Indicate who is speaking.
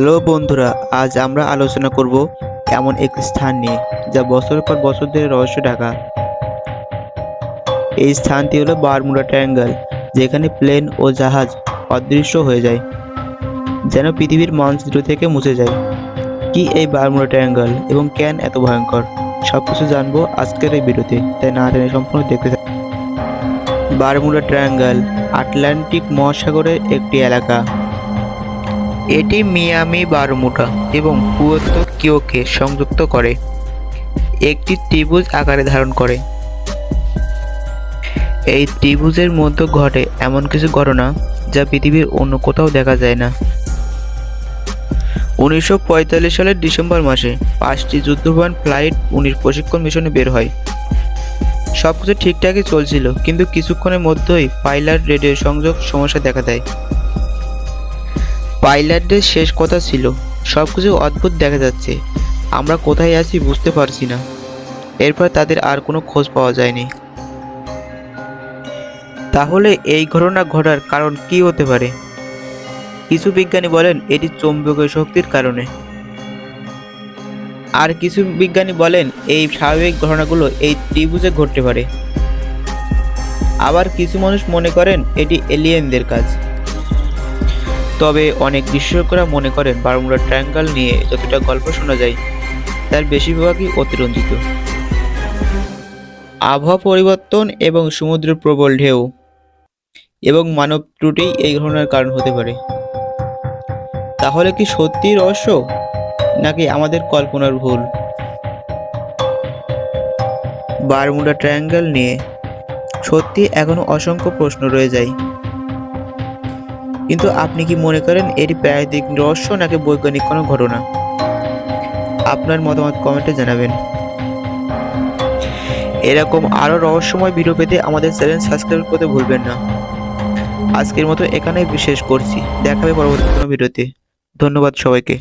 Speaker 1: Hello বন্ধুরা, আজ আমরা আলোচনা করব এমন একটি স্থান নিয়ে, যা বছরের পর বছর ধরে রহস্য ঢাকা। এই স্থানটি হলো বারমুডা ট্রায়াঙ্গেল, যেখানে প্লেন ও জাহাজ অদৃশ্য হয়ে যায়, যেন পৃথিবীর মানচিত্র থেকে মুছে যায়। কি এই বারমুডা ট্রায়াঙ্গেল এবং কেন এত ভয়ঙ্কর? সব কিছু জানব আজকের এই ভিডিওতে, তাই না টেনে সম্পূর্ণ দেখতে থাকুন। বারমুডা ট্রায়াঙ্গেল আটলান্টিক মহাসাগরের একটি এলাকা। এটি মিয়ামি বারমুডা এবং পুয়ের্তো কিওকে সংযুক্ত করে। একটি ত্রিভুজ আকারে ধারণ করে। এই ত্রিভুজের মধ্যে ঘটে এমন কিছু ঘটনা যা পৃথিবীর অন্য কোথাও দেখা যায় না। উনিশশো পঁয়তাল্লিশ সালের ডিসেম্বর মাসে পাঁচটি যুদ্ধবিমান ফ্লাইট উনিশ প্রশিক্ষণ মিশনে বের হয়। সব কিছু ঠিকঠাকই চলছিল, কিন্তু কিছুক্ষণের মধ্যেই পাইলট রেডিও সংযোগ সমস্যা দেখা দেয়। পাইলটদের শেষ কথা ছিল। সব কিছু অদ্ভুত দেখা যাচ্ছে। আমরা কোথায় আছি বুঝতে পারছি না। এরপর তাদের আর কোনো খোঁজ পাওয়া যায়নি। তাহলে এই ঘটনা ঘটার কারণ কি হতে পারে? কিছু বিজ্ঞানী বলেন এটি চৌম্বকীয় শক্তির কারণে। আর কিছু বিজ্ঞানী বলেন এই স্বাভাবিক ঘটনাগুলো এই ত্রিভুজে ঘটতে পারে। আবার কিছু মানুষ মনে করেন এটি এলিয়েনদের কাজ। তবে অনেক বিশেষজ্ঞরা মনে করেন বারমুডা ট্রায়াঙ্গল নিয়ে যতটা গল্প শোনা যায়, তার বেশিরভাগই অতিরঞ্জিত। আবহাওয়া পরিবর্তন এবং সমুদ্রের প্রবল ঢেউ এবং মানব ত্রুটি এই ঘটনার কারণ হতে পারে। তাহলে কি সত্যি রহস্য, নাকি আমাদের কল্পনার ভুল? বারমুডা ট্রায়াঙ্গল নিয়ে সত্যি এখনও অসংখ্য প্রশ্ন রয়ে যায়। কিন্তু আপনি কি মনে করেন এটি প্রায়দিক রহস্য নাকি বৈজ্ঞানিক কোনো ঘটনা? আপনার মতামত কমেন্টে জানাবেন। এরকম আরও রহস্যময় ভিডিও পেতে আমাদের চ্যানেল সাবস্ক্রাইব করতে ভুলবেন না। আজকের মতো এখানেই বিশেষ করছি। দেখা হবে পরবর্তী কোনো ভিডিওতে ধন্যবাদ সবাইকে।